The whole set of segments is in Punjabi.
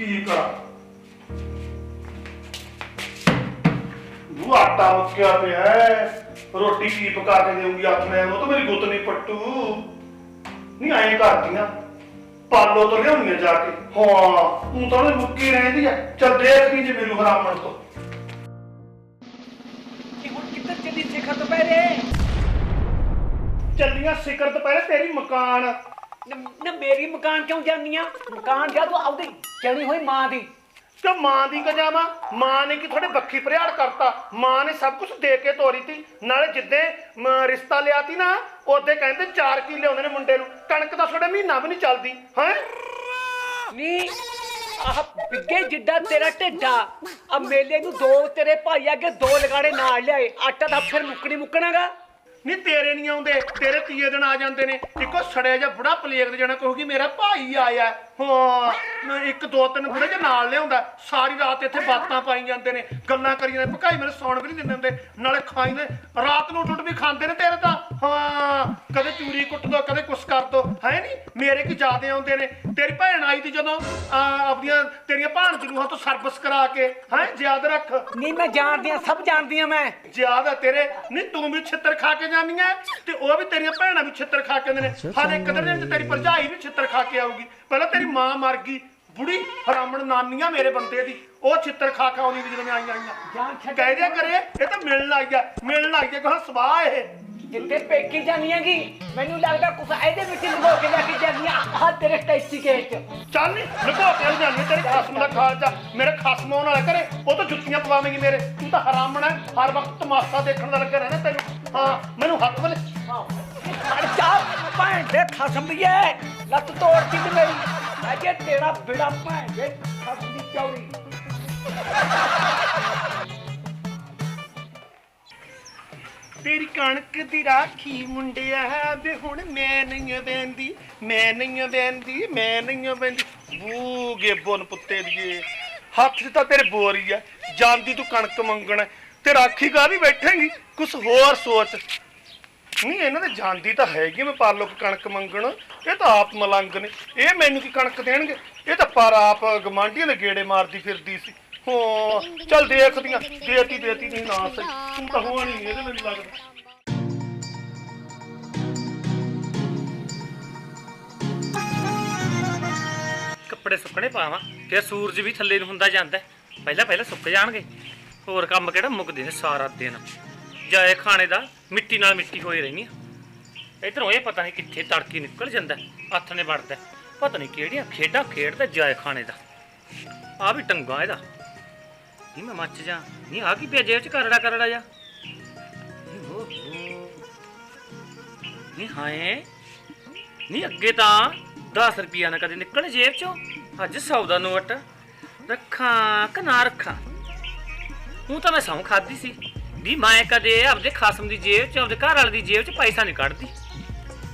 ਕੀ ਕਰਾਂ? ਉਹ ਆਟਾ ਮੁੱਕਿਆ ਪਿਆ ਹੈ। ਰੋਟੀ ਕੀ ਪਕਾ ਕੇ ਦੇਊਂਗੀ ਆਥਣੇ ਉਹ ਤਾਂ ਮੇਰੀ ਗੁੱਤ ਨਹੀਂ ਪੱਟੂ। ਨਹੀਂ ਐਂ ਕਰਦੀਆਂ। ਪਾਲੋ ਤੋਂ ਲਿਆਉਣੀਆਂ ਜਾ ਕੇ। ਹਾਂ ਉਹ ਤਾਂ ਉਹਨੇ ਮੁੱਕੀ ਰਹਿੰਦੀ ਆ। ਚੱਲ ਦੇਖ ਲਈ ਜੇ ਮੈਨੂੰ ਹਰਾਮਣ ਤੋਂ। ਕਿ ਹੁਣ ਕਿੱਧਰ ਚੱਲੀ ਸਿਖਰ ਦੁਪਹਿਰੇ? ਚੱਲੀਆਂ ਸਿਕਰ ਦੁਪਹਿਰੇ ਤੇਰੀ ਮਕਾਨ। ਨ- ਨਾ ਮੇਰੀ ਮਕਾਨ ਕਿਉਂ ਜਾਂਦੀਆਂ? ਮਕਾਨ ਜਾ ਤੂੰ ਆਪਦੀ ਜਣੀ ਹੋਈ ਮਾਂ ਦੀ। ਤੇ ਮਾਂ ਦੀ ਕਜਾਵਾ ਮਾਂ ਨੇ ਕੀ ਤੁਹਾਡੇ ਬੱਖੀ ਭਰਿਆੜ ਕਰਤਾ? ਮਾਂ ਨੇ ਸਭ ਕੁਝ ਦੇ ਕੇ ਤੋਰੀ ਤੀ। ਨਾਲੇ ਜਿੱਦੇ ਮ, ਰਿਸ਼ਤਾ ਲਿਆ ਤੀ ਨਾ ਉਹਦੇ ਕਹਿੰਦੇ 4 ਕਿੱਲੇ ਆਉਂਦੇ ਨੇ ਮੁੰਡੇ ਨੂੰ। ਕਣਕ ਦਾ ਤੁਹਾਡੇ ਮਹੀਨਾ ਵੀ ਨਹੀਂ ਚੱਲਦੀ ਹੈ? ਨੀ ਆਹ ਬਿੱਗੇ ਜਿੱਡਾ ਤੇਰਾ ਢਿੱਡਾ। ਆ ਮੇਲੇ ਨੂੰ ਦੋ ਤੇਰੇ ਭਾਈ ਅੱਗੇ ਦੋ ਲਗਾੜੇ ਨਾਲ ਲਿਆਏ। ਆਟਾ ਤਾਂ ਫਿਰ ਮੁੱਕਣੀ ਮੁੱਕਣਾਗਾ। ਨਹੀਂ ਤੇਰੇ ਨਹੀਂ ਆਉਂਦੇ, ਤੇਰੇ ਤੀਏ ਦਿਨ ਆ ਜਾਂਦੇ ਨੇ। ਇੱਕੋ ਸੜਿਆ ਜਿਹਾ ਬੁੜਾ ਪਲੇਗ ਦੇ ਜਾਣਾ ਕਹੂਗੀ, ਮੇਰਾ ਭਾਈ ਆਇਆ ਹਾਂ। ਮੈਂ ਇੱਕ ਦੋ ਤਿੰਨ ਬੁੜੇ ਜੇ ਨਾਲ ਲਿਆਉਂਦਾ, ਸਾਰੀ ਰਾਤ ਇੱਥੇ ਬਾਤਾਂ ਪਾਈ ਜਾਂਦੇ ਨੇ, ਗੱਲਾਂ ਕਰੀ ਜਾਂਦੇ, ਭਕਾਈ ਮੈਨੂੰ ਸੌਣ ਵੀ ਨਹੀਂ ਦਿੰਦੇ ਹੁੰਦੇ, ਨਾਲੇ ਖਾਈ ਨੇ ਰਾਤ ਨੂੰ ਟੁੱਟ ਵੀ ਖਾਂਦੇ ਨੇ ਤੇਰੇ ਤਾਂ। ਹਾਂ ਕਦੇ ਚੂਰੀ ਕੁੱਟ ਦੋ ਕਦੇ ਕੁਛ ਕਰ ਦੋ। ਹੈ ਨਹੀਂ ਮੇਰੇ ਕੀ ਜ਼ਿਆਦੇ ਆਉਂਦੇ ਨੇ? ਤੇਰੀ ਭੈਣ ਆਈ ਤੀ ਜਦੋਂ ਆ, ਆਪਣੀਆਂ ਤੇਰੀਆਂ ਭਾਣ ਜਨੂਹਾਂ ਤੋਂ ਸਰਵਿਸ ਕਰਾ ਕੇ। ਹੈ ਯਾਦ ਰੱਖ। ਨਹੀਂ ਮੈਂ ਜਾਣਦੀ ਆ ਸਭ ਜਾਣਦੀ ਆ ਮੈਂ। ਯਾਦ ਆ ਤੇਰੇ। ਨਹੀਂ ਤੂੰ ਵੀ ਛਿੱਤਰ ਖਾ ਕੇ ਜਾਂਦੀਆਂ ਤੇ ਉਹ ਵੀ ਤੇਰੀਆਂ ਭੈਣਾਂ ਵੀ ਛਿੱਤਰ ਖਾ ਕੇ ਆਉਂਦੇ ਨੇ। ਹਰ ਇੱਕ ਦਿਨ ਵਿੱਚ ਤੇਰੀ ਭਰਜਾਈ ਵੀ ਛਿੱਤਰ ਖਾ ਕੇ ਆਊਗੀ। ਪਹਿਲਾਂ ਤੇਰੀ ਮਾਂ ਮਰ ਗਈ। ਬੁੜੀ ਹਰਾਮਣ ਨਾਨੀਆਂ ਮੇਰੇ ਬੰਦੇ ਦੀ। ਉਹ ਛਿੱਤਰ ਖਾ ਖਾ ਆਉਂਦੀ ਵੀ ਜਦੋਂ ਮੈਂ ਆਈਆਂ ਆਈਆਂ। ਜਾਨ ਛੱਡ ਕਹਿ ਦਿਆ ਕਰੇ ਇਹ ਤਾਂ ਮਿਲਣ ਲੱਗ ਗਿਆ ਮਿਲਣ ਲੱਗ ਗਿਆ ਕਹਾਂ ਸਵਾਹ ਇਹ? ਜਿੱਤੇ ਪੇਕੀ ਜਾਨੀਆਂ ਕੀ ਮੈਨੂੰ ਲੱਗਦਾ ਕੁਛ ਇਹਦੇ ਵਿੱਚ ਲਗੋ ਕੇ ਜਾ ਕੇ ਜਾਂਦੀਆਂ ਆਹ ਤੇਰੇ ਟੈਚੀ ਕੇਸ ਚ। ਚੱਲ ਨੀ ਲੁਕੋ ਕੇ ਜਾਂਦੀ ਤੇਰੇ ਖਸਮ ਦਾ ਖਾਲਚਾ ਮੇਰੇ ਖਸਮ ਆਉਣ ਵਾਲਾ ਕਰੇ ਉਹ ਤਾਂ ਜੁੱਤੀਆਂ ਪਵਾਵੇਂਗੀ ਮੇਰੇ। ਤੂੰ ਤਾਂ ਹਰਾਮਣ ਹੈ ਹਰ ਵਕਤ ਤਮਾਸ਼ਾ ਦੇਖਣ ਦਾ ਲੱਗਾ ਰਹਿਣਾ ਤੈਨੂੰ। ਹਾਂ ਮੈਨੂੰ ਹੱਥ ਵੇਲੇ ਅੜ ਜਾ ਭੈਣ ਦੇ ਖਸਮ ਦੀ ਐ। ਲੱਤ ਤੋੜਤੀ ਤੇ ਮੇਰੀ। ਅਜੇ ਤੇਰਾ ਬਿੜਾ ਭੈਣ ਦੇ ਖਸਮ ਦੀ ਚੌੜੀ। ਤੇਰੀ ਕਣਕ ਦੀ ਰਾਖੀ ਮੁੰਡਿਆ ਵੇ, ਹੁਣ ਮੈਂ ਨਹੀਂ ਬੈੰਦੀ ਮੈਂ ਨਹੀਂ ਬੈੰਦੀ ਮੈਂ ਨਹੀਂ ਬੈੰਦੀ ਬੂਗੇ ਬੁਨ ਪੁੱਤੇ ਦੀਏ, ਹੱਥ 'ਚ ਤਾਂ ਤੇਰੇ ਬੋਰੀ ਆ, ਜਾਂਦੀ ਤੂੰ ਕਣਕ ਮੰਗਣ, ਤੇ ਰਾਖੀ ਕਾਹਦੀ ਬੈਠੇਂਗੀ, ਕੁਛ ਹੋਰ ਸੋਚ। ਨਹੀਂ, ਇਹਨਾਂ ਦੇ ਜਾਂਦੀ ਤਾਂ ਹੈਗੀ ਮੈਂ ਪਰ ਲੋਕ ਕਣਕ ਮੰਗਣ, ਇਹ ਤਾਂ ਆਪ ਮਲੰਗ ਨੇ, ਇਹ ਮੈਨੂੰ ਕੀ ਕਣਕ ਦੇਣਗੇ? ਇਹ ਤਾਂ ਪਰ ਆਪ ਗਮਾਂਡੀਆਂ ਦੇ ਗੇੜੇ ਮਾਰਦੀ ਫਿਰਦੀ ਸੀ। ਹੋ ਚੱਲ ਦੇਖਦੀਆਂ ਦੇਤੀ ਦੇਤੀ ਨਹੀਂ ਨਾ ਸਹੀ। ਤੂੰ ਤਾਂ ਹੋਣੀ ਇਹਦੇ ਮੈਨੂੰ ਲੱਗਦਾ। ਕੱਪੜੇ ਸੁੱਕਣੇ ਪਾਵਾਂ ਫਿਰ ਸੂਰਜ ਵੀ ਥੱਲੇ ਨੂੰ ਹੁੰਦਾ ਜਾਂਦਾ ਹੈ। ਪਹਿਲਾਂ ਪਹਿਲਾਂ ਸੁੱਕ ਜਾਣਗੇ। ਹੋਰ ਕੰਮ ਕਿਹੜਾ ਮੁੱਕਦੇ ਨੇ ਸਾਰਾ ਦਿਨ। ਜਾਏ ਖਾਣੇ ਦਾ ਮਿੱਟੀ ਨਾਲ ਮਿੱਟੀ ਹੋਈ ਰਹਿਣੀ ਆ। ਇਧਰੋਂ ਇਹ ਪਤਾ ਨਹੀਂ ਕਿੱਥੇ ਤੜਕੀ ਨਿਕਲ ਜਾਂਦਾ ਹੈ, ਹੱਥ ਨੇ ਵੜਦਾ ਹੈ। ਪਤਾ ਨਹੀਂ ਕਿਹੜੀਆਂ ਖੇਡਾਂ ਖੇਡਦਾ ਜਾਏ ਖਾਣੇ ਦਾ। ਆ ਵੀ ਟੰਗਾ ਇਹਦਾ। ਨਹੀਂ ਮੈਂ ਮੱਚ ਜਾ। ਨਹੀਂ ਆ ਕੀ ਪਿਆ ਜੇਬ ਚ ਕਰੜਾ ਕਰੜਾ ਜਾ। ਨਹੀਂ ਹਾਏ ਨਹੀਂ ਅੱਗੇ ਤਾਂ 10 ਰੁਪਿਆ ਨਾ ਕਦੇ ਨਿਕਲੇ ਜੇਬ ਚੋਂ। ਅੱਜ 100 ਦਾ ਨੋਟ। ਰੱਖਾਂ ਕਿ ਨਾ ਰੱਖਾਂ? ਉਹ ਤਾਂ ਮੈਂ ਸੌਂ ਖਾਦੀ ਸੀ। ਵੀ ਮੈਂ ਕਦੇ ਆਪਦੇ ਖਾਸਮ ਦੀ ਜੇਬ ਚ, ਆਪਦੇ ਘਰ ਵਾਲੇ ਦੀ ਜੇਬ ਚ ਪੈਸਾ ਨਹੀਂ ਕੱਢਦੀ।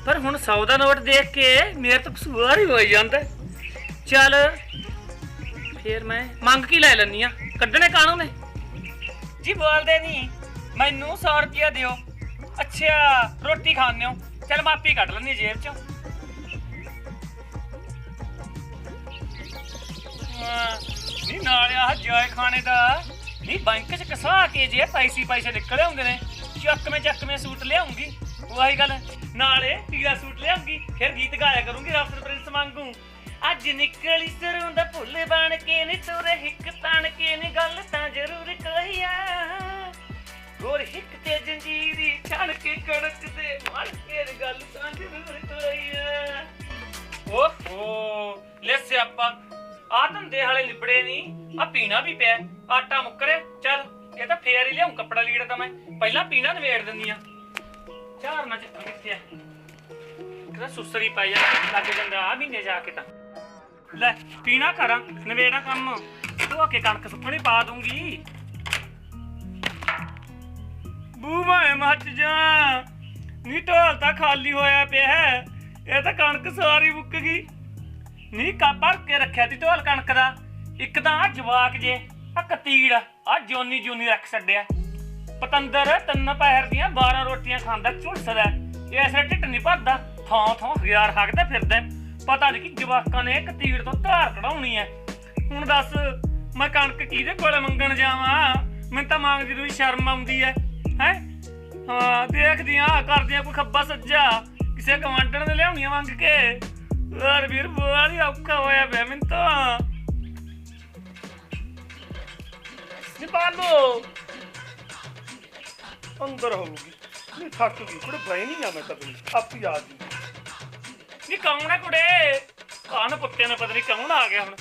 ਪਰ ਹੁਣ 100 ਦਾ ਨੋਟ ਦੇਖ ਕੇ ਮੇਰੇ ਤਾਂ ਕਸੂਰ ਹੀ ਹੋ ਜਾਂਦਾ। ਚੱਲ ਫੇਰ ਮੈਂ ਮੰਗ ਕੀ ਲੈ ਲੈਣੀ ਆ? ਕੱਢਣੇ ਕਾਣੂ ਨੇ? ਜੀ ਬੋਲਦੇ ਨਹੀਂ। ਮੈਨੂੰ 100 ਰੁਪਿਆ ਦਿਓ। ਅੱਛਾ ਰੋਟੀ ਖਾਣੇ ਹੋ। ਚਲ ਮਾਪੀ ਕੱਢ ਲੈਣੀ ਜੇਬ ਚੋਂ। ਹਾਂ, ਨਹੀਂ ਨਾਲ ਆਹ ਜਾਏ ਖਾਣੇ ਦਾ। ਨਹੀਂ ਬੈਂਕ ਚ ਕਸਾ ਕੇ ਜੇ ਪੈਸੇ ਪੈਸੇ ਨਿਕਲੇ ਹੁੰਦੇ ਨੇ ਚੱਕਵੇਂ ਚੱਕਵੇਂ ਸੂਟ ਲਿਆਉਂਗੀ। ਉਹੀ ਗੱਲ। ਨਾਲੇ ਪੀਲਾ ਸੂਟ ਲਿਆਉਂਗੀ ਫਿਰ ਗੀਤ ਗਾਇਆ ਕਰੂੰਗੀ ਰਾਫਟਰ ਪ੍ਰਿੰਸ ਵਾਂਗੂ। ਅੱਜ ਨਿਕਲੀ ਸਰੋਂ ਦਾ ਫੁੱਲ ਬਣ ਕੇ ਨੀ ਤੁਰੇ, ਹਿੱਕ ਤਣ ਕੇ ਨੀ ਗੱਲ ਤਾਂ ਜ਼ਰੂਰ ਕਹੀਆ ਗੋਰ ਹਿੱਕ ਤੇ ਜੰਜੀਰੀ ਛਣ ਕੇ ਕੜਕ ਦੇ ਮੜ ਕੇ ਨੀ ਗੱਲ ਤਾਂ ਜ਼ਰੂਰ ਕਹੀਆ ਓਹੋ, ਲੈ ਸਿਆਪਾ ਆ ਧੰਦੇ ਹਾਲੇ ਲਿਬੜੇ ਨਹੀਂ ਆ ਪੀਣਾ ਵੀ ਪਿਆ, ਆਟਾ ਮੁੱਕਰੇ ਚੱਲ, ਇਹ ਤਾਂ ਫੇਰ ਹੀ ਲਿਆਉਂ ਕੱਪੜਾ ਲੀੜਾ ਤਾਂ ਮੈਂ, ਪਹਿਲਾਂ ਪੀਣਾ ਨਵੇੜ ਦਿੰਦੀ ਆ। ਚਾਰ ਨਾ ਚੱਕ ਕਿੱਥੇ ਆ? ਕਿਹਦਾ ਸੁਸਰੀ ਪਾਈ ਜਾ, ਲੱਗ ਜਾਂਦਾ ਆ ਮਹੀਨੇ ਜਾ ਕੇ ਤਾਂ। ਲੈ, ਪੀਣਾ ਕਰਾਂ, ਨਵੇੜਾ ਕੰਮ। ਧੋ ਕੇ ਕਣਕ ਸੁੱਕਣੀ ਪਾ ਦੂੰਗੀ। ਬੂ ਮੱਚ ਜਾ। ਨੀ ਢੋਲ ਤਾਂ ਖਾਲੀ ਹੋਇਆ ਪਿਆ ਹੈ। ਇਹ ਤਾਂ ਕਣਕ ਸਾਰੀ ਮੁੱਕ ਗਈ। ਨੀ ਕਾ ਭਰ ਕੇ ਰੱਖਿਆ ਤੀ ਢੋਲ ਕਣਕ ਦਾ। ਇੱਕ ਤਾਂ ਆ ਜਵਾਕ ਜੇ ਆ ਕਤੀੜ ਆ ਜੋਨੀ ਜੂਨੀ ਰੱਖ ਛੱਡਿਆ। ਪਤੰਦਰ ਤਿੰਨ ਪਹਿਰ ਦੀਆਂ 12 ਰੋਟੀਆਂ ਖਾਂਦਾ ਝੁਲਸਦਾ। ਇਸ ਰੇ ਢਿੱਡ ਨਹੀਂ ਭਰਦਾ। ਥਾਂ ਥਾਂ ਹਜ਼ਾਰ ਹੱਕਦਾ ਫਿਰਦਾ। ਪਤਾ ਨਹੀਂ ਕਿ ਜਵਾਕਾਂ ਨੇ ਤੀਰ ਤੋਂ ਧਾਰ ਕਢਾਉਣੀ ਐ। ਹੁਣ ਦੱਸ, ਮੈਂ ਕਣਕ ਕਿਹਦੇ ਕੋਲ ਮੰਗਣ ਜਾਵਾਂ? ਮੈਨੂੰ ਤਾਂ ਮੰਗਦੀ ਨੂੰ ਸ਼ਰਮ ਆਉਂਦੀ ਐ, ਹੈ? ਹਾਂ, ਦੇਖਦੀ ਆ ਕਰਦੀ ਆ ਕੋਈ ਖੱਬਾ ਸੱਜਾ, ਕਿਸੇ ਕਮਾਂਡਰ ਨੇ ਲਿਆਉਣੀਆਂ ਮੰਗ ਕੇ। ਯਾਰ ਵੀਰ, ਬੋਲੀ ਔਖਾ ਹੋਇਆ ਪਿਆ ਮੈਨੂੰ ਤਾਂ। ਨੀ ਅੰਦਰ ਹੋਊਗੀ। ਨੀ ਥੱਕ ਗਈ ਕੁੜੇ ਬੈ ਨਹੀਂ ਆ ਮੈਂ ਕਦੇ ਆਪੀ ਆ ਗਈ। ਨੀ ਕੌਣ ਹੈ ਕੁੜੇ? ਕਾਨ ਪੁੱਤੇ ਨੇ ਪਤਾ ਨਹੀਂ ਕੌਣ ਆ ਗਿਆ ਹੁਣ?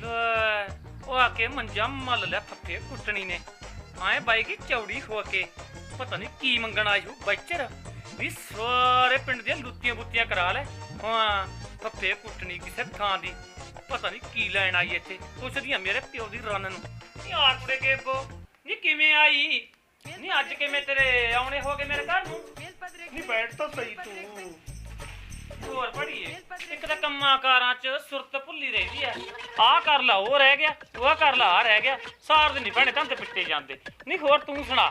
ਲੈ, ਉਹ ਆ ਕੇ ਮੰਜਾ ਮੱਲ ਲਿਆ, ਫੱਫੇ ਕੁੱਟਣੀ ਨੇ। ਆਏ ਬਾਈ ਕੀ ਚੌੜੀ ਹੋ ਕੇ, ਪਤਾ ਨਹੀਂ ਕੀ ਮੰਗਣ ਆਈ ਹੋ ਬੱਚਰ ਵੀ ਸਾਰੇ ਪਿੰਡ ਦੀਆਂ ਲੁੱਤੀਆਂ ਬੁੱਤੀਆਂ ਕਰਾ ਲੈ। ਹਾਂ, ਫੱਫੇ ਕੁੱਟਣੀ ਕਿਸੇ ਥਾਂ ਦੀ। ਪਤਾ ਨਹੀਂ ਕੀ ਲੈਣ ਆਈ ਇੱਥੇ ਪੁੱਛਦੀਆਂ ਮੇਰੇ ਪਿਓ ਦੀ ਰਨ ਨੂੰ। ਨੀ ਆ ਕੁੜੇ ਗੇਬੋ ਨੀ ਕਿਵੇਂ ਆਈ? ਨੀ ਅੱਜ ਕਿਵੇਂ ਤੇਰੇ ਆਉਣੇ ਹੋ ਗਏ ਮੇਰੇ ਬੈਠ ਤਾਂ ਸਹੀ ਤੂੰ। ਹੋਰ ਪੜੀਏ ਇੱਕ ਤਾਂ ਕੰਮਾਂ ਕਾਰਾਂ 'ਚ ਸੁਰਤ ਭੁੱਲੀ ਰਹਿੰਦੀ ਐ। ਆਹ ਕਰ ਲਾ ਉਹ ਰਹਿ ਗਿਆ ਉਹ ਕਰ ਲਾ ਆ ਰਹਿ ਗਿਆ। ਸਾਰ ਦਿਨ ਨਹੀਂ ਭੈਣੇ ਤਾਂ ਤੇ ਪਿੱਟੇ ਜਾਂਦੇ। ਨਹੀਂ ਹੋਰ ਤੂੰ ਸੁਣਾ।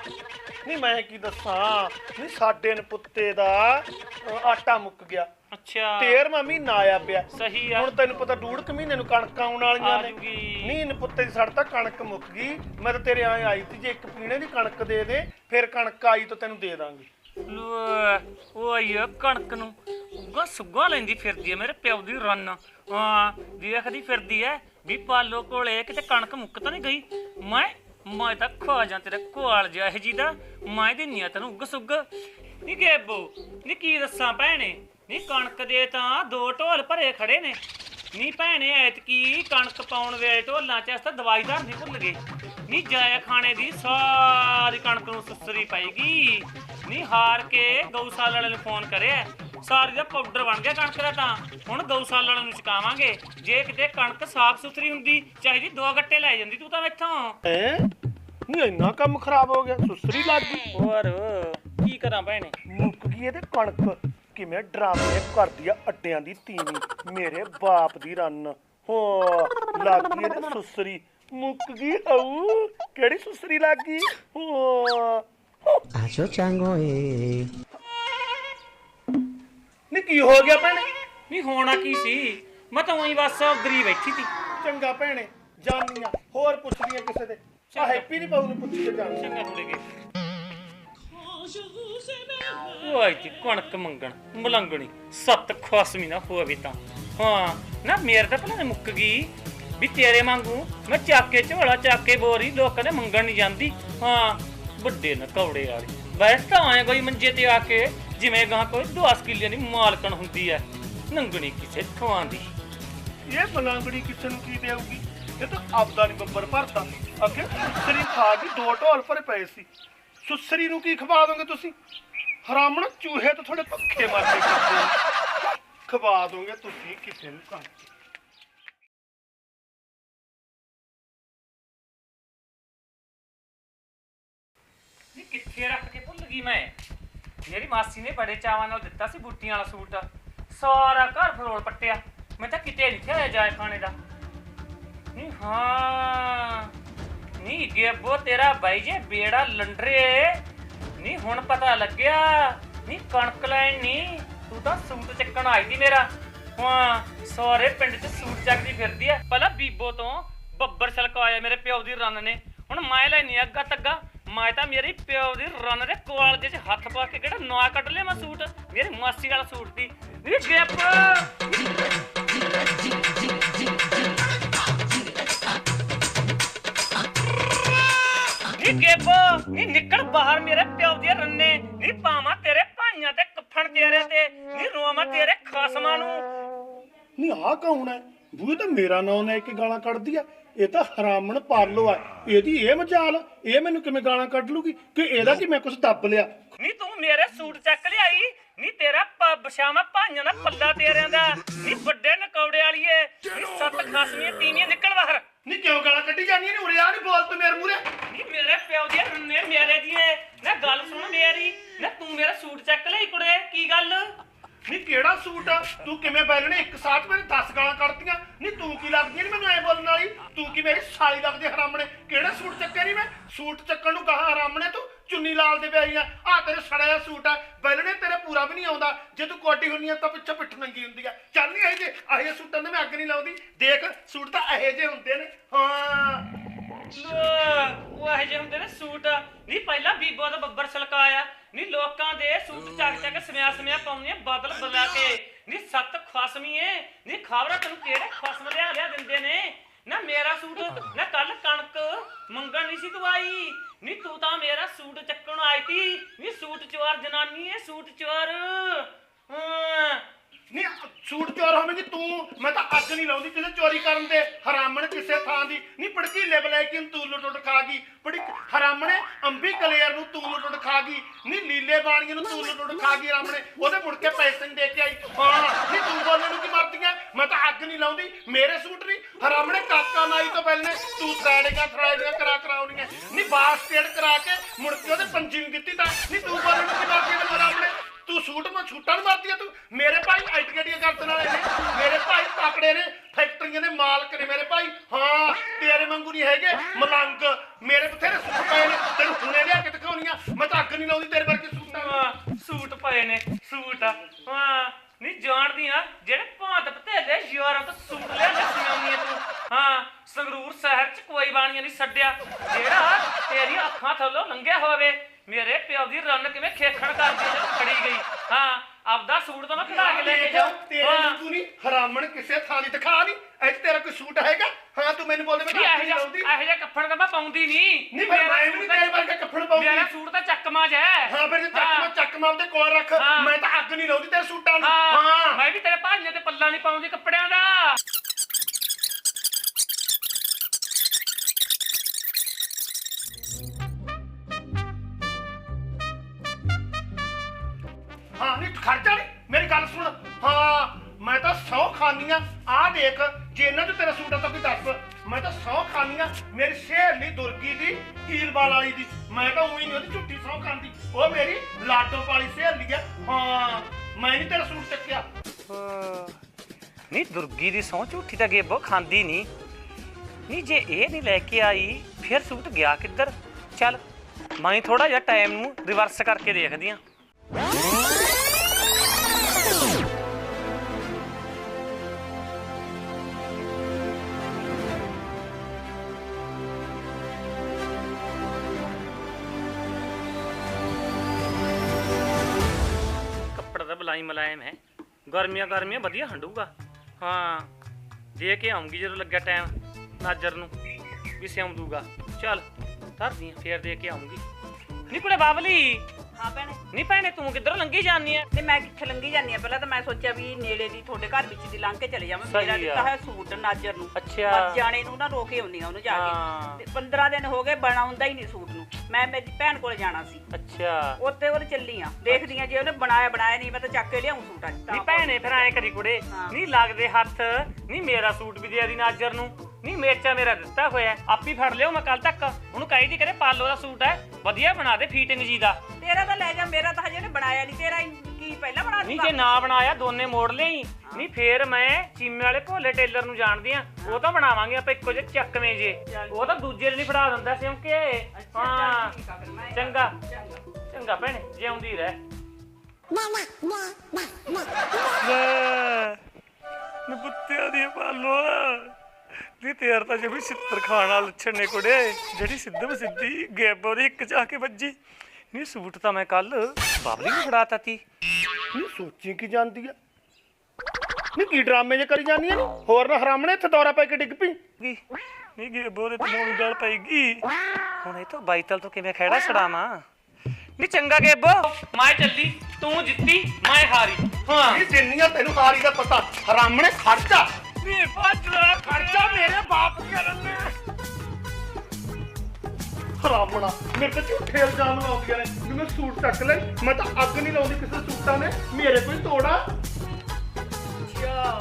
ਨੀ ਮੈਂ ਕੀ ਦੱਸਾਂ ਨੀ ਸਾਡੇ ਨੇ ਪੁੱਤੇ ਦਾ ਆਟਾ ਮੁੱਕ ਗਿਆ। ਅੱਛਾ। ਤੇਰਵਾਂ ਮਹੀਨਾ ਆਇਆ ਪਿਆ। ਸਹੀ ਆ। ਹੁਣ ਤੈਨੂੰ ਪਤਾ ਡੂੜ ਕੁ ਮਹੀਨੇ ਨੂੰ ਕਣਕਾਂ ਆਉਣ ਵਾਲੀਆਂ ਆ ਨੇ। ਜੂਗੀ। ਨੀ ਇਹਨ ਪੁੱਤੇ ਦੀ ਸੜ ਤਾਂ ਕਣਕ ਮੁੱਕ ਗਈ। ਮੈਂ ਤਾਂ ਤੇਰੇ ਆਏ ਆਈ ਸੀ ਜੇ ਇੱਕ ਪੀਣੇ ਦੀ ਕਣਕ ਦੇ ਦੇ ਫਿਰ ਕਣਕ ਆਈ ਤਾਂ ਤੈਨੂੰ ਦੇ ਦਾਂਗੇ। ਲੈ, ਉਹ ਆਈ ਆ ਕਣਕ ਨੂੰ। ਉਗਾ ਸੁੱਗਾ ਲੈਂਦੀ ਫਿਰਦੀ ਐ ਮੇਰੇ ਪਿਓ ਦੀ ਰੰਨ। ਹਾਂ ਦੇਖਦੀ ਫਿਰਦੀ ਐ ਵੀ ਪਾਲੋ ਕੋਲੇ ਕਿਤੇ ਕਣਕ ਮੁੱਕ ਤਾਂ ਨਹੀਂ ਗਈ। ਮੈਂ ਮੈਂ ਤਾਂ ਖਾ ਜਾਂ ਤੇਰੇ ਕੋਲ ਜਿਹਾ ਇਹ ਜੀ ਦਾ। ਮੈਂ ਦਿੰਨੀ ਆ ਤੈਨੂੰ ਉੱਗ ਸੁੱਗ। ਨੀ ਗੇਬੋ ਨੀ ਕੀ ਦੱਸਾਂ ਭੈਣੇ? ਨੀ ਕਣਕ ਦੇ ਤਾਂ ਦੋ ਢੋਲ ਭਰੇ ਖੜੇ ਨੇ। ਨੀ ਭੈਣੇ ਐਤਕੀ ਕਣਕ ਪਾਉਣ ਵੇਲੇ ਢੋਲਾਂ ਚ ਅਸਾਂ ਦਵਾਈ ਧਰਨੀ ਭੁੱਲ ਗਏ। ਨੀ ਜਾਇਆ ਖਾਣੇ ਦੀ ਸਾਰੀ ਕਣਕ ਨੂੰ ਸੁਸਰੀ ਪਏਗੀ। ਨੀ ਹਾਰ ਕੇ ਗਊਸ਼ਾਲਾ ਵਾਲੇ ਨੂੰ ਫੋਨ ਕਰਿਆ। ਸਾਰੀ ਦਾ ਪਾਊਡਰ ਬਣ ਗਿਆ ਕਣਕ ਦਾ ਤਾਂ। ਹੁਣ ਗਊਸ਼ਾਲਾ ਵਾਲੇ ਨੂੰ ਚਕਾਵਾਂਗੇ ਜੇ ਕਿਤੇ ਕਣਕ ਸਾਫ਼ ਸੁਥਰੀ ਹੁੰਦੀ ਚਾਹੀਦੀ ਦੋ ਗੱਟੇ ਲੈ ਜਾਂਦੀ ਤੂੰ ਤਾਂ ਇੱਥੋਂ ਹੈ? ਨੀ ਇੰਨਾ ਕੰਮ ਖਰਾਬ ਹੋ ਗਿਆ ਸੁਸਰੀ ਲੱਗ ਗਈ। ਹੋਰ ਕੀ ਕਰਾਂ ਭੈਣੇ? ਮੁੱਕ ਗਈ ਇਹਦੇ ਕਣਕ? ਕਿਵੇਂ ਡਰਾਮੇ ਕਰਦੀ ਆ ਅੱਡਿਆਂ ਦੀ ਤੀਵੀਂ? ਮੇਰੇ ਬਾਪ ਦੀ ਰੰਨ। ਹੋ ਲੱਗ ਗਈ ਇਹਦੇ ਸੁਸਰੀ। ਮੁੱਕ ਗਈ ਹਉ ਕਿਹੜੀ ਸੁਸਰੀ ਲੱਗ ਗਈ? ਹੋ Acho chango eh. ਨੀ ਕੀ ਹੋ ਗਿਆ ਭੈਣੇ? ਨਹੀਂ ਹੋਣਾ ਕੀ ਸੀ? ਮੈਂ ਤਾਂ ਉਹੀ ਬਸ ਉਧਰੀ ਬੈਠੀ ਸੀ। ਚੰਗਾ ਭੈਣੇ ਜਾਨੀਆਂ। ਹੋਰ ਪੁੱਛਦੀਆਂ ਕਿਸੇ ਦੇ। ਆ ਹੈਪੀ ਨਹੀਂ ਬਾਹੂ ਨੂੰ ਪੁੱਛ ਕੇ ਜਾਣੀ ਚੰਗਾ ਥੋੜੇ ਗਏ। ਓਏ ਜੀ ਕਣਕ ਮੰਗਣ ਮਲੰਗਣੀ। ਸੱਤ ਖਸਮੀ ਨਾ ਹੋਵੇ ਤਾਂ। ਹਾਂ ਨਾ ਮੇਰੇ ਤਾਂ ਭਲਾ ਮੁੱਕ ਗਈ। ਵੀ ਤੇਰੇ ਵਾਂਗੂ ਮੈਂ ਚੱਕ ਝੋਲਾ ਚੱਕ ਬੋਰੀ, ਲੋਕਾਂ ਦੇ ਮੰਗਣ ਨਹੀਂ ਜਾਂਦੀ। ਹਾਂ, ਵੱਡੇ ਨਾ ਵਾਲੀ। ਵੈਸੇ ਤਾਂ ਆਏ ਕੋਈ ਮੰਜੇ ਤੇ ਆ ਕੇ ਜਿਵੇਂ ਗਾਂ ਕੋਈ 10 ਕਿੱਲਿਆਂ ਦੀ ਮਾਲਕਣ ਹੁੰਦੀ ਐ, ਨੰਗਣੀ ਕਿਸੇ ਥਾਂ ਇਹ ਬਲਾਂਗੜੀ ਕਿਸੇ ਨੂੰ ਕੀ ਦੇਊਗੀ? ਇਹ ਤਾਂ ਆਪਦਾ ਨਹੀਂ ਬੱਬਰ ਭਰਦਾ। ਅੱਗੇ ਸੁਸਰੀ ਖਾ ਕੇ ਦੋ ਢੋਲ ਭਰੇ ਪਏ ਸੀ। ਸੁਸਰੀ ਨੂੰ ਕੀ ਖਵਾ ਦੋਗੇ ਤੁਸੀਂ? ਹਰਾਮਣ ਚੂਹੇ ਤੋਂ ਥੋੜੇ ਪੱਖੇ ਮਾਰਦੇ ਕਰਦੇ ਖਵਾ ਦੋਗੇ ਤੁਸੀਂ ਕਿਸੇ ਨੂੰ ਕਣਕ ਕਿੱਥੇ ਰੱਖ ਕੇ ਭੁੱਲ ਗਈ ਮੈਂ? ਮੇਰੀ ਮਾਸੀ ਨੇ ਬੜੇ ਚਾਵਾਂ ਨਾਲ ਦਿੱਤਾ ਸੀ ਬੂਟੀਆਂ ਵਾਲਾ ਸੂਟ। ਸਾਰਾ ਘਰ ਫਰੋਲ ਪੱਟਿਆ। ਮੈਂ ਤਾਂ ਕਿਤੇ ਨਹੀਂ ਥਿਆ ਜਾਏ ਖਾਣੇ ਦਾ। ਨੀ, ਹਾਂ। ਨੀ, ਗੇਬੋ, ਤੇਰਾ ਬਾਈ ਜੇ ਬੇੜਾ ਲੰਡਰੇ। ਨੀ, ਹੁਣ ਪਤਾ ਲੱਗਿਆ। ਨੀ, ਕਣਕ ਲੈਣ ਨੀ। ਤੂੰ ਤਾਂ ਸੂਟ ਚੱਕਣ ਆਈ ਦੀ ਮੇਰਾ। ਹਾਂ, ਸਾਰੇ ਪਿੰਡ 'ਚ ਸੂਟ ਚੱਕਦੀ ਫਿਰਦੀ ਐ। ਪਹਿਲਾਂ ਬੀਬੋ ਤੋਂ ਬੱਬਰ ਛਲਕਾਇਆ ਮੇਰੇ ਪਿਓ ਦੀ ਰੰਨ ਨੇ। ਹੁਣ ਮੈਂ ਲੈਣੀ ਅੱਗਾ ਤੱਗਾ। ਮੈਂ ਤਾਂ ਮੇਰੀ ਪਿਓ ਦੀ ਰੰਨ ਦੇ ਕੋਲ 'ਚ ਹੱਥ ਪਾ ਕੇ ਕਿਹੜਾ ਨਵਾਂ ਕੱਢ ਲਿਆ ਮੈਂ ਸੂਟ? ਮੇਰੀ ਮਾਸੀ ਵਾਲਾ ਸੂਟ ਸੀ। ਨੀ ਗੇਪ ਨੀ ਗੇਬੋ ਨੀ ਨਿਕਲ ਬਾਹਰ ਮੇਰੇ ਪਿਓ ਦੇ ਰੰਨੇ। ਨੀ ਪਾਵਾਂ ਤੇਰੇ ਭਾਈਆਂ ਤੇ ਕੱਫਣ ਤੇਰੇ ਤੇ। ਨੀ ਰੋਵਾਂ ਤੇਰੇ ਖਸਮਾਂ ਨੂੰ। ਨਹੀਂ ਆਹ ਕੌਣ ਹੈ? ਬੂਹੇ ਤਾਂ ਮੇਰਾ ਨਾਂ ਲੈ ਕੇ ਗਾਲਾਂ ਕੱਢਦੀ ਆ ਇਹ ਤਾਂ ਹਰਾਮਣ ਪਾਲੋ ਆ। ਇਹਦੀ ਇਹ ਮਜਾਲ ਇਹ ਮੈਨੂੰ ਕਿਵੇਂ ਗਾਲਾਂ ਕੱਢ ਲੂਗੀ? ਕਿ ਇਹਦਾ ਕਿ ਮੈਂ ਕੁਝ ਦੱਬ ਲਿਆ? ਨੀ ਤੂੰ ਮੇਰੇ ਸੂਟ ਚੱਕ ਲਿਆਈ ਨੀ ਤੇਰਾ ਪੱਬ ਸ਼ਾਮਾ ਭਾਈਆਂ ਦਾ ਪੱਲਾ ਤੇਰਿਆਂ ਦਾ ਨੀ ਵੱਡੇ ਨਕੌੜੇ ਵਾਲੀਏ ਨੀ ਸੱਤ ਖਸਮੀਆਂ ਤੀਵੀਆਂ ਨਿਕਲ ਬਾਹਰ। ਨਹੀਂ ਕਿਉਂ ਗਾਲਾਂ ਕੱਢੀ ਜਾਂਦੀਆਂ ਨੇ ਉਰੇ ਆ ਨਹੀਂ ਬੋਲ ਤੂੰ ਮੇਰੇ ਮੂਰੇ ਨੀ ਮੇਰੇ ਪਿਓ ਦੀਆਂ ਰੰਨੇ ਮੇਰੇ ਦੀਆਂ ਨਾ ਗੱਲ ਸੁਣ ਮੇਰੀ ਨਾ ਤੂੰ ਮੇਰਾ ਸੂਟ ਚੱਕ ਲਈ ਕੁੜੇ ਕੀ ਗੱਲ? ਨਹੀਂ ਕਿਹੜਾ ਸੂਟ ਆ? ਤੂੰ ਕਿਵੇਂ ਬੈਲਣੇ ਇੱਕ ਸਾਥ ਮੈਨੂੰ 10 ਗਾਲਾਂ ਕੱਢਤੀਆਂ? ਨਹੀਂ ਤੂੰ ਕੀ ਲੱਗਦੀ ਨਹੀਂ ਮੈਨੂੰ ਐ ਬੋਲਣ ਵਾਲੀ? ਤੂੰ ਕੀ ਮੇਰੀ ਸਾਲੀ ਲੱਗਦੀ ਹਰਾਮਣੇ? ਕਿਹੜਾ ਸੂਟ ਚੱਕਿਆ ਨਹੀਂ ਮੈਂ? ਸੂਟ ਚੱਕਣ ਨੂੰ ਕਹਾ ਹਰਾਮਣੇ ਤੂੰ? ਚੁੰਨੀ ਲਾਲ ਦੇ ਵਿਆਹੀ ਆ। ਆ ਤੇਰੇ ਸੜਿਆ ਸੂਟ ਆ। ਬੈਲਣੇ ਤੇਰੇ ਪੂਰਾ ਵੀ ਨਹੀਂ ਆਉਂਦਾ। ਜੇ ਤੂੰ ਕੋਟੀ ਹੁੰਨੀ ਆ ਤਾਂ ਪਿੱਛੇ ਪਿੱਠ ਨੰਗੀ ਹੁੰਦੀ ਆ। ਚੱਲ ਨਹੀਂ ਇਹ ਜੇ ਆਹੇ ਸੂਟਾਂ ਦੇ ਮੈਂ ਅੱਗ ਨਹੀਂ ਲਾਉਂਦੀ। ਦੇਖ, ਸੂਟ ਤਾਂ ਇਹੋ ਜਿਹੇ ਹੁੰਦੇ ਨੇ। ਹਾਂ। ਉਹ ਇਹ ਜਿਹੇ ਹੁੰਦੇ ਨੇ ਸੂਟ। ਨਹੀਂ ਪਹਿਲਾਂ ਬੀਬੋ ਦਾ ਬੱਬਰ ਸਲਕਾਇਆ ਨਹੀਂ ਲੋਕਾਂ ਦੇ ਸੂਟ ਚੱਕ ਚੱਕ ਸਮਿਆ ਸਮਿਆ ਪਾਉਂਦੀਆਂ ਬਦਲ ਬਦਲਾ ਕੇ। ਨਹੀਂ ਸੱਤ ਖਸਮੀਏ। ਨਹੀਂ ਖਬਰਾਂ ਤੈਨੂੰ ਕਿਹੜੇ ਖਸਮ ਲਿਆ ਲਿਆ ਦਿੰਦੇ ਨੇ? ਨਾ ਮੇਰਾ ਸੂਟ ਨਾ ਕੱਲ ਕਣਕ ਮੰਗਣ ਨਹੀਂ ਸੀ ਤੂੰ ਆਈ। ਨਹੀਂ ਤੂੰ ਤਾਂ ਮੇਰਾ ਸੂਟ ਚੱਕਣ ਆਈ ਤੀ। ਨਹੀਂ ਸੂਟ ਚੋਰ ਜਨਾਨੀ ਏ ਸੂਟ ਚੋਰ। ਹਾਂ। ਨਹੀਂ ਸੂਟ ਚੋਰ ਹੋਵੇਂਗੀ ਤੂੰ, ਮੈਂ ਤਾਂ ਅੱਗ ਨਹੀਂ ਲਾਉਂਦੀ ਕਿਸੇ ਚੋਰੀ ਕਰਨ ਦੇ, ਹਰਾਮਣ ਕਿਸੇ ਥਾਂ ਦੀ। ਨਹੀਂ, ਪੜਕੀ ਲੈ ਬਲੇ ਕਿ ਤੂੰ ਲੁੱਟ ਖਾ ਗਈ। ਪੜੀ ਹਰਾਮਣੇ, ਅੰਬੀ ਕਲੇਰ ਨੂੰ ਤੂੰ ਲੁੱਟ ਖਾ ਗਈ। ਨਹੀਂ, ਲੀਲੇ ਬਾਣੀਆਂ ਨੂੰ ਤੂੰ ਲੁੱਟ ਖਾ ਗਈ ਰਾਮਣੇ ਉਹਦੇ ਮੁੜ ਕੇ ਪੈਸੇ ਨਹੀਂ ਦੇ ਕੇ ਆਈ। ਹਾਂ, ਨਹੀਂ, ਤੂੰ ਬੋਲਣ ਨੂੰ ਕੀ ਮਰਦੀਆਂ ਮੈਂ ਤਾਂ ਅੱਗ ਨਹੀਂ ਲਾਉਂਦੀ, ਮੇਰੇ ਸੂਟ ਨਹੀਂ। ਹਰਾਮਣੇ, ਕਾਕਾ ਨਾਈ ਤੋਂ ਪਹਿਲੇ ਤੂੰ ਥਰੈਡਿੰਗਾਂ ਥਰੈਡਿੰਗਾਂ ਕਰਾ ਕਰਾਉਣੀਆਂ। ਨਹੀਂ, ਬਾਸ ਸਟੇਟ ਕਰਾ ਕੇ ਮੁੜ ਕੇ ਉਹਦੇ ਪੰਜੀ ਨਹੀਂ ਦਿੱਤੀ ਤਾਂ। ਨਹੀਂ, ਤੂੰ ਬੋਲਣ ਨੂੰ ਕੀ ਮਰਦੀਆਂ ਹਰਾਮਣੇ? ਤੂੰ ਸੂਟ ਮੈਂ ਛੂਟਾਂ ਨੂੰ ਮਾਰਦੀ ਆ ਤੂੰ ਮੇਰੇ ਭਾਈ ਆਈਟੀਆਈਆਂ ਕਰਨ ਵਾਲੇ ਨੇ ਮੇਰੇ ਭਾਈ ਤਾਕੜੇ ਨੇ ਫੈਕਟਰੀਆਂ ਦੇ ਮਾਲਕ ਨੇ ਮੇਰੇ ਭਾਈ। ਹਾਂ ਤੇਰੇ ਵਾਂਗੂ ਨਹੀਂ ਹੈਗੇ ਮਲੰਗ। ਮੇਰੇ ਬਥੇਰੇ ਸੂਟ ਪਏ ਨੇ ਤੈਨੂੰ ਹੁਣੇ ਲਿਆ ਕੇ ਦਿਖਾਉਣੀਆਂ। ਮੈਂ ਤਾਂ ਅੱਗ ਨਹੀਂ ਲਾਉਂਦੀ ਤੇਰੇ ਵਰਗੇ ਸੂਟਾਂ ਨੂੰ। ਹਾਂ, ਸੂਟ ਪਏ ਨੇ ਸੂਟ ਹਾਂ ਨਹੀਂ ਜਾਣਦੀਆਂ ਜਿਹੜੇ ਭਾਂਤ ਪਤੇਲੇ ਯੂਰਪ ਤੋਂ ਸੂਟ ਲੈ ਕੇ ਤੂੰ। ਹਾਂ ਸੰਗਰੂਰ ਸ਼ਹਿਰ ਚ ਕੋਈ ਬਾਣੀਆਂ ਨਹੀਂ ਛੱਡਿਆ। ਜਿਹੜਾ ਤੇਰੀ ਅੱਖਾਂ ਥੱਲੋਂ ਲੰਘਿਆ ਹੋਵੇ ਮੇਰੇ ਪਿਓ ਦੀ ਰੰਨ ਕਿਵੇਂ ਖੇਖਣ ਕਰਦੀ ਜਦ ਖੜੀ ਗਈ। ਹਾਂ ਆਪਦਾ ਸੂਟ ਤਾਂ ਮੈਂ ਕਢਾ ਕੇ ਲੈ ਕੇ ਜਾਉਂ ਤੇਰੇ ਵਾਂਗੂ ਨਹੀਂ ਹਰਾਮਣ ਕਿਸੇ ਥਾਂ ਦੀ ਦਿਖਾ ਨਹੀਂ ਐ ਤੇਰਾ ਕੋਈ ਸੂਟ ਹੈਗਾ? ਹਾਂ ਤੂੰ ਮੈਨੂੰ ਬੋਲਦੇ ਮੈਂ ਤਾਂ ਇਹੋ ਨਹੀਂ ਜਿਹਾ ਲਾਉਂਦੀ ਇਹੋ ਜਿਹਾ ਕੱਫਣ ਤਾਂ ਮੈਂ ਪਾਉਂਦੀ ਨਹੀਂ ਨਹੀਂ ਫਿਰ ਮੈਂ ਵੀ ਨਹੀਂ ਤੇਰੇ ਵਰਗਾ ਕੱਫਣ ਪਾਉਂਦੀ। ਮੇਰਾ ਸੂਟ ਤਾਂ ਚੱਕਮਾ ਜਾ ਹਾਂ। ਫਿਰ ਜੇ ਚੱਕ ਮੈਂ ਚੱਕ ਮੈਂ ਉਹਦੇ ਕੋਲ ਰੱਖ। ਹਾਂ। ਮੈਂ ਤਾਂ ਅੱਗ ਨਹੀਂ ਲਾਉਂਦੀ ਤੇਰੇ ਸੂਟਾਂ ਨੂੰ। ਹਾਂ। ਹਾਂ। ਮੈਂ ਵੀ ਤੇਰੇ ਭਾਂਜੇ ਤੇ ਪੱਲਾ ਨਹੀਂ ਪਾਉਂਦੀ ਕੱਪੜਿਆਂ ਦਾ। ਹਾਂ, ਨਹੀਂ ਖਰਚਾ ਨਹੀਂ, ਮੇਰੀ ਗੱਲ ਸੁਣ। ਹਾਂ, ਮੈਂ ਤਾਂ ਸੌ ਖਾਨੀਆਂ ਆ ਦੇਖ, ਜੇ ਇਹਨਾਂ ਚ ਤੇਰਾ ਸੂਟ ਆ ਤਾਂ ਕੋਈ ਦੱਸ। ਮੈਂ ਤਾਂ ਸੌ ਖਾਨੀਆਂ, ਮੇਰੀ ਸਹੇਲੀ ਦੁਰਗੀ ਦੀ ਈਲਵਾਲ ਵਾਲੀ ਦੀ। ਮੈਂ ਤਾਂ ਉਹੀ ਨਹੀਂ, ਉਹਦੀ ਝੁੱਟੀ ਸੌ ਖਾਂਦੀ। ਉਹ ਮੇਰੀ ਲਾਡੋ ਵਾਲੀ ਸਹੇਲੀ ਆ। ਹਾਂ, ਮੈਂ ਨਹੀਂ ਤੇਰਾ ਸੂਟ ਚੱਕਿਆ। ਨਹੀਂ, ਦੁਰਗੀ ਦੀ ਸਹੁੰ ਝੂਠੀ ਤਾਂ ਗੇਬੋ ਖਾਂਦੀ ਨਹੀਂ। ਨਹੀਂ, ਜੇ ਇਹ ਨਹੀਂ ਲੈ ਕੇ ਆਈ, ਫਿਰ ਸੂਟ ਗਿਆ ਕਿੱਧਰ? ਚੱਲ, ਮੈਂ ਥੋੜਾ ਜਿਹਾ ਟਾਈਮ ਨੂੰ ਰਿਵਰਸ ਕਰਕੇ ਦੇਖਦੀ ਆ। ਕੱਪੜਾ ਮਲਾਇਮ ਹੈ। ਗਰਮੀਆਂ ਗਰਮੀਆਂ ਵਧੀਆ ਹੰਡੂਗਾ। ਹਾਂ ਦੇ ਕੇ ਆਉਂਗੀ ਜਦੋਂ ਲੱਗਿਆ ਟਾਈਮ ਨਾਜਰ ਨੂੰ, ਵੀ ਸਿਉਂ ਦੂਗਾ ਚੱਲ ਧਰਦੀਆਂ ਫੇਰ ਦੇ ਕੇ ਆਉਂਗੀ। ਨੀ ਬਾਬਲੀ! ਹਾਂ ਭੈਣੇ। ਨੀ ਭੈਣੇ ਤੂੰ ਕਿੱਧਰ ਲੰਗੀ ਜਾਨੀ ਐ? ਤੇ ਮੈਂ ਕਿੱਥੇ ਲੰਗੀ ਜਾਂਦੀ ਆ? ਪਹਿਲਾਂ ਤਾਂ ਮੈਂ ਸੋਚਿਆ ਵੀ ਨੇੜੇ ਦੀ ਤੁਹਾਡੇ ਘਰ ਵਿੱਚ ਦੀ ਲੰਘ ਕੇ ਚਲੇ ਜਾਵਾਂ। ਸਹੀ ਮੇਰਾ ਆ। ਦਿੱਤਾ ਹੈ ਸੂਟ ਨਾਜਰ ਨੂੰ। ਅੱਛਾ। ਬਸ ਜਾਣੇ ਨੂੰ ਨਾ ਰੋਕੇ ਆਉਣੀ ਆ ਉਹਨੂੰ ਜਾ ਹਾਂ। ਕੇ ਤੇ 15 ਦਿਨ ਹੋ ਗਏ ਬਣਾਉਂਦਾ ਹੀ ਨਹੀਂ ਸੂਟ ਨੂੰ। ਮੈਂ ਮੇਰੀ ਭੈਣ ਕੋਲ ਜਾਣਾ ਸੀ। ਅੱਛਾ। ਉੱਤੇ ਉਹ ਚੱਲੀ ਆ। ਦੇਖਦੀ ਆ ਜੇ ਉਹਨੇ ਬਣਾਇਆ ਬਣਾਇਆ ਨਹੀਂ ਮੈਂ ਤਾਂ ਚੱਕ ਕੇ ਲਿਆਉਂ ਸੂਟ ਅੱਜ ਨੀ ਭੈਣੇ ਫਿਰ ਐ ਕਰੀ ਕੁੜੇ। ਹਾਂ। ਨੀ ਲੱਗਦੇ ਹੱਥ। ਨੀ ਮੇਰਾ ਸੂਟ ਵੀ ਦੇ ਦੀ ਨਾਜਰ ਨੂੰ। ਨੀ ਮੇਚਾ ਮੇਰਾ ਦਿੱਤਾ ਹੋਇਆ। ਆਪੀ ਫੜ ਲਿਓ ਮੈਂ ਕੱਲ ਤੱਕ। ਉਹਨੂੰ ਕਹੀ ਦੀ ਕਰੇ ਪਾਲੋ ਦਾ ਸੂਟ ਹੈ ਵਧੀਆ ਬਣਾ ਦੇ ਫੀਟਿੰਗ ਜੀ ਦਾ। ਤੇਰਾ ਤਾਂ ਲੈ ਜਾ ਮੇਰਾ ਤਾਂ ਹਜੇ ਨੇ ਬਣਾਇਆ ਨਹੀਂ ਤੇਰਾ ਕੀ ਪਹਿਲਾਂ ਬਣਾ ਨਹੀਂ ਦੂੰਗਾ ਜੇ ਨਾ ਬਣਾਇਆ ਦੋਨੇ ਮੋੜ ਲਈ। ਨਹੀਂ ਫੇਰ ਮੈਂ ਚੀਮੇ ਵਾਲੇ ਭੋਲੇ ਟੇਲਰ ਨੂੰ ਜਾਣਦੀ ਆ। ਉਹ ਤਾਂ ਬਣਾਵਾਂਗੇ ਆਪਾਂ ਇੱਕੋ ਜਿਹੇ ਚੱਕਵੇਂ ਜੇ। ਉਹ ਤਾਂ ਦੂਜੇ ਨੂੰ ਨਹੀਂ ਫੜਾ ਦਿੰਦਾ ਸਿਉਂਕੇ ਹਾਂ। ਚੰਗਾ। ਚੰਗਾ। ਭੈਣੇ ਜਿਉਂਦੀ ਰਹਿ। ਨੀ ਪੁੱਤਿਆਂ ਦੀ ਪਾਲੋ। ਨੀ ਤੇਰ ਤਾਂ ਜਿਵੇਂ ਛਿੱਤਰ ਖਾਣ ਵਾਲ ਲੱਛਣ ਨੇ ਕੁੜੇ। ਜਿਹੜੀ ਸਿੱਧਮ ਸਿੱਧੀ ਗੈਬ ਉਹਦੇ ਇੱਕ ਚ ਆ ਕੇ ਵੱਜੀ। ਨੀ ਸੂਟ ਤਾਂ ਮੈਂ ਕੱਲ ਬਾਬਲੀ ਨੂੰ ਫੜਾਤਾ ਤੀ ਨਹੀਂ ਸੋਚੀ ਕੀ ਜਾਂਦੀ ਆ? ਨਹੀਂ ਕੀ ਡਰਾਮੇ ਜੇ ਕਰੀ ਜਾਂਦੀਆਂ ਨੀ? ਹੋਰ ਨਾ ਹਰਾਮਣੇ ਇੱਥੇ ਦੌਰਾ ਪੈ ਕੇ ਡਿੱਗ ਪਈ। ਗੀ ਨੀ ਗੈਬ ਉਹਦੇ ਤੇ ਮੋੜ ਗੱਲ ਪਈਗੀ। ਹੁਣ ਇਹ ਤੋਂ ਬਾਈਤਲ ਤੋਂ ਕਿਵੇਂ ਖੜਾ ਛੜਾਵਾਂ ਨੀ ਚੰਗਾ ਗੈਬੋ ਮੈਂ ਚੱਲੀ ਤੂੰ ਜਿੱਤੀ ਮੈਂ ਹਾਰੀ। ਹਾਂ। ਇਹ ਜਿੰਨੀਆਂ ਤੈਨੂੰ ਹਾਰੀ ਦਾ ਪਤਾ ਹਰਾਮਣੇ ਖਰਚਾ। ਨੀ ਭੱਜ ਲੈ। ਖਰਚਾ ਮੇਰੇ ਬਾਪ ਕਰਨ ਨੇ ਹਰਾਮਣਾ ਮੇਰੇ ਤੇ ਝੂਠੇ ਇਲਜ਼ਾਮ ਲਾਉਂਦੀਆਂ ਨੇ। ਵੀ ਮੈਂ ਸੂਟ ਚੱਕ ਲੈ। ਮੈਂ ਤਾਂ ਅੱਗ ਨਹੀਂ ਲਾਉਂਦੀ ਕਿਸੇ ਸੂਟਾਂ ਨੇ ਮੇਰੇ ਕੋਈ ਤੋੜਾ। ਅੱਛਾ।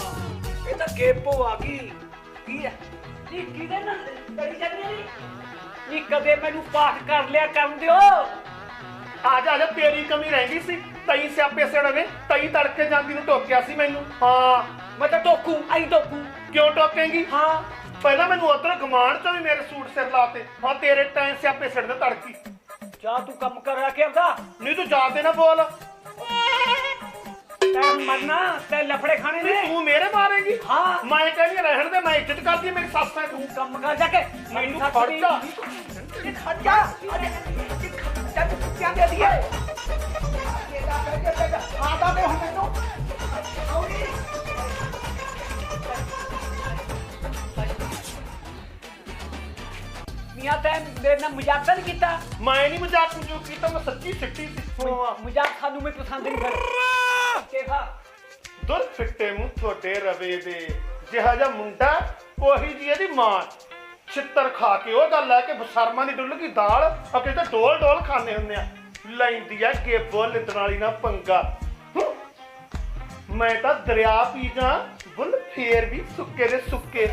ਇਹ ਤਾਂ ਗੇਪੋ ਆ ਗਈ। ਕੀ ਹੈ? ਨੀ ਕਿਹਦੇ ਨਾਲ? ਕਰੀ ਜਾਂਦੀ ਨੀ ਨੀ ਕਦੇ ਮੈਨੂੰ ਪਾਠ ਕਰ ਲਿਆ ਕਰਨ ਦਿਓ। ਆ ਜਾ ਆ ਜਾ। ਤੇਰੀ ਕਮੀ ਰਹਿ ਗਈ ਸੀ। ਤਈ ਸਿਆਪੇ ਸੜਵੇ। ਤਈ ਤੜਕੇ ਜਾਂਦੀ ਨੂੰ ਟੋਕਿਆ ਸੀ ਮੈਨੂੰ। ਹਾਂ। ਮੈਂ ਤਾਂ ਟੋਕੂ ਆਈ ਟੋਕੂ। ਕਿਉਂ ਟੋਕੇਂਗੀ? ਹਾਂ। ਪਹਿਲਾਂ ਮੈਨੂੰ ਉਧਰ ਗਮਾਨ ਤੋਂ ਵੀ ਮੇਰੇ ਸੂਟ ਸਿਰ ਲਾਤੇ। ਹਾਂ ਤੇਰੇ ਟਾਈਮ ਸਿਆਪੇ ਸੜਦੇ ਤੜਕੀ। ਜਾ ਤੂੰ ਕੰਮ ਕਰ ਆ ਕੇ ਆਉਂਦਾ। ਨਹੀਂ ਤੂੰ ਜਾਦੇ ਨਾ ਬੋਲ। ਤੈਂ ਮਰਨਾ ਤੇ ਲਫੜੇ ਖਾਣੇ ਨੇ। ਤੂੰ ਮੇਰੇ ਮਾਰੇਗੀ? ਹਾਂ। ਮੈਂ ਕਹਿੰਦੀ ਰਹਿਣ ਦੇ ਮੈਂ ਇੱਜ਼ਤ ਕਰਦੀ ਮੇਰੀ ਸੱਸ ਹੈ ਤੂੰ। ਤੂੰ ਕੰਮ ਕਰ ਜਾ ਕੇ। ਮੈਨੂੰ ਸੱਸ ਫੜ ਦੀ- ਜਾ। ਇਹ ਖੜ ਜਾ। ਅਰੇ ਇਹ ਖੜ ਜਾ ਤੂੰ ਕਿਆ ਦੇ ਦੀਏ ਆਦਾ ਦੇ ਹੁਣ ਮੈਨੂੰ। ਮੀਆਂ ਤੈਂ ਮੇਰੇ ਨਾਲ ਮਜ਼ਾਕ ਤਾਂ ਨਹੀਂ ਕੀਤਾ। ਮੈਂ ਨਹੀਂ ਮਜ਼ਾਕ ਮਜੂਕ ਕੀਤਾ ਮੈਂ ਸੱਚੀ ਸਿੱਟੀ ਸਿੱਖੋ ਆ। ਮਜ਼ਾਕ ਸਾਨੂੰ ਮੈਂ ਪਸੰਦ ਨਹੀਂ ਫਿਰ ਕਿਹਾ। ਦੁਰ ਫਿੱਟੇ ਮੂੰਹ ਤੁਹਾਡੇ ਰਵੇ ਦੇ। ਜਿਹਾ ਜਿਹਾ ਮੁੰਡਾ ਉਹੀ ਜੀ ਇਹਦੀ ਮਾਂ। ਛਿੱਤਰ ਖਾ ਕੇ ਉਹ ਗੱਲ ਹੈ ਕਿ ਬਸਰਮਾ ਦੀ ਡੁੱਲ ਗਈ ਦਾਲ। ਅੱਗੇ ਤੇ ਡੋਲ ਡੋਲ ਖਾਣੇ ਹੁੰਦੇ ਆ। ਲੈਂਦੀ ਆ ਗੇਬੋ ਲਿੱਦਣ ਵਾਲੀ ਨਾ ਪੰਗਾ। ਮੈਂ ਤਾਂ ਦਰਿਆ ਪੀ ਜਾ ਬੁੱਲ ਫੇਰ ਵੀ ਸੁੱਕੇ ਦੇ ਸੁੱਕੇ।